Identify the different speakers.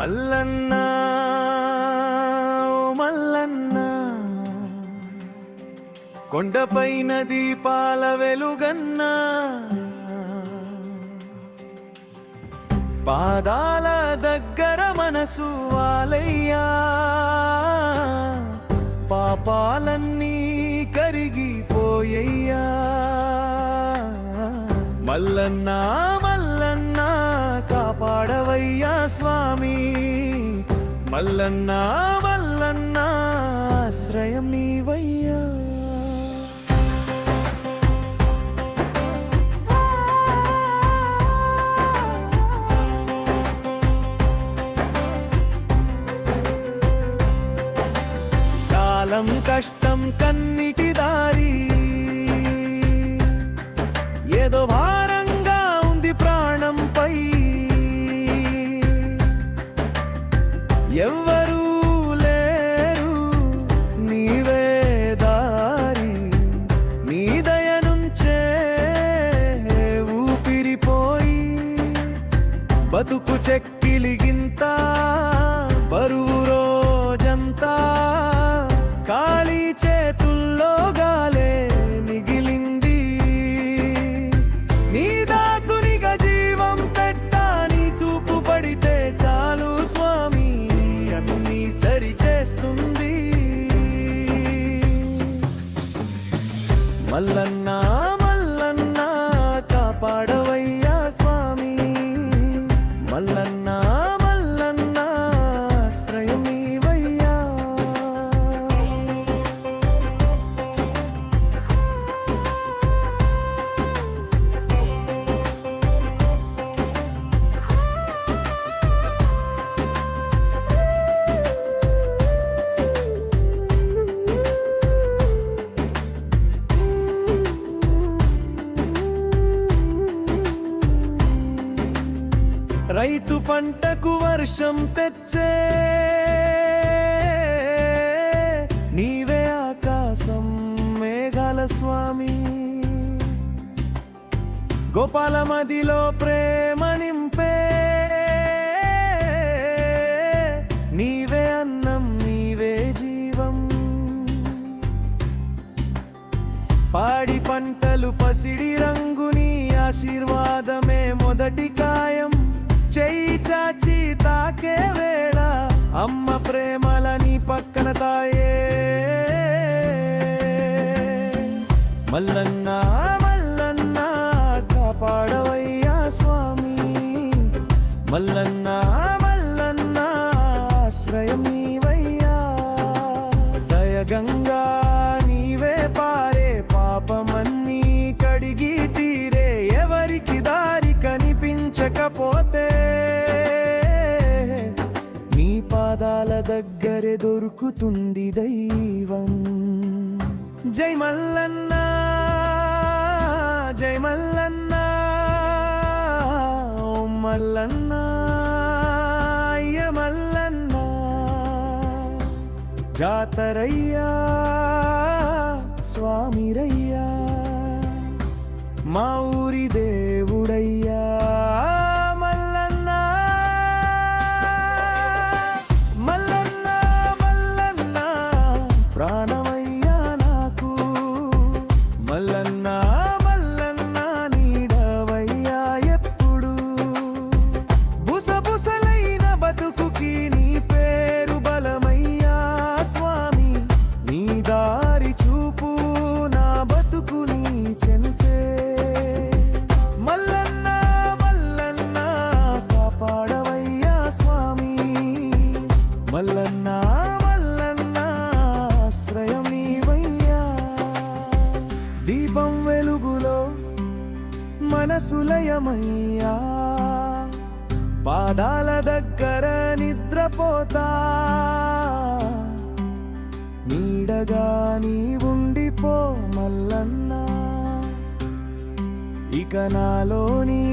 Speaker 1: మల్లన్న ఓ మల్లన్న. కొండపైన దీపాల వెలుగన్న. పాదాల దగ్గర మనసు వాలయ్యా. పాపాలన్నీ కరిగిపోయ్యా మల్లన్నా కాపాడవయ్యా స్వామి. మల్లన్న మల్లన్న ఆశ్రయం నీవయ్యా. కాలం కష్టం ఎవ్వరూ లేరు. నీవే దారి నీ దయ ఊపిరిపోయి బతుకు మల్లన్నా మల్లన్నా కాపాడవయ్యా స్వామి. మల్లన్న రైతు పంటకు వర్షం తెచ్చే నీవే ఆకాశం మేఘాల స్వామి. గోపాల మదిలో ప్రేమ నింపే నీవే అన్నం నీవే జీవం. పాడి పంటలు పసిడి రంగుని ఆశీర్వాదమే మొదటి కాయం. అమ్మ ప్రేమలని పక్కన తాయే. మల్లన్న మల్లన్న కాపాడవయ్యా స్వామి. మల్లన్న దొరుకుతుంది దైవం. జై మల్లన్న జై మల్లన్న ఓ మల్లన్న అయ్య మల్లన్న. జాతరయ్యా స్వామిరయ్యా మా ఊరి దేవుడయ్యా. మనసులయమయ్యా. పాదాల దగ్గర నిద్రపోతా. నీడగా నీ ఉండిపో మల్లన్నా. ఇక నాలోని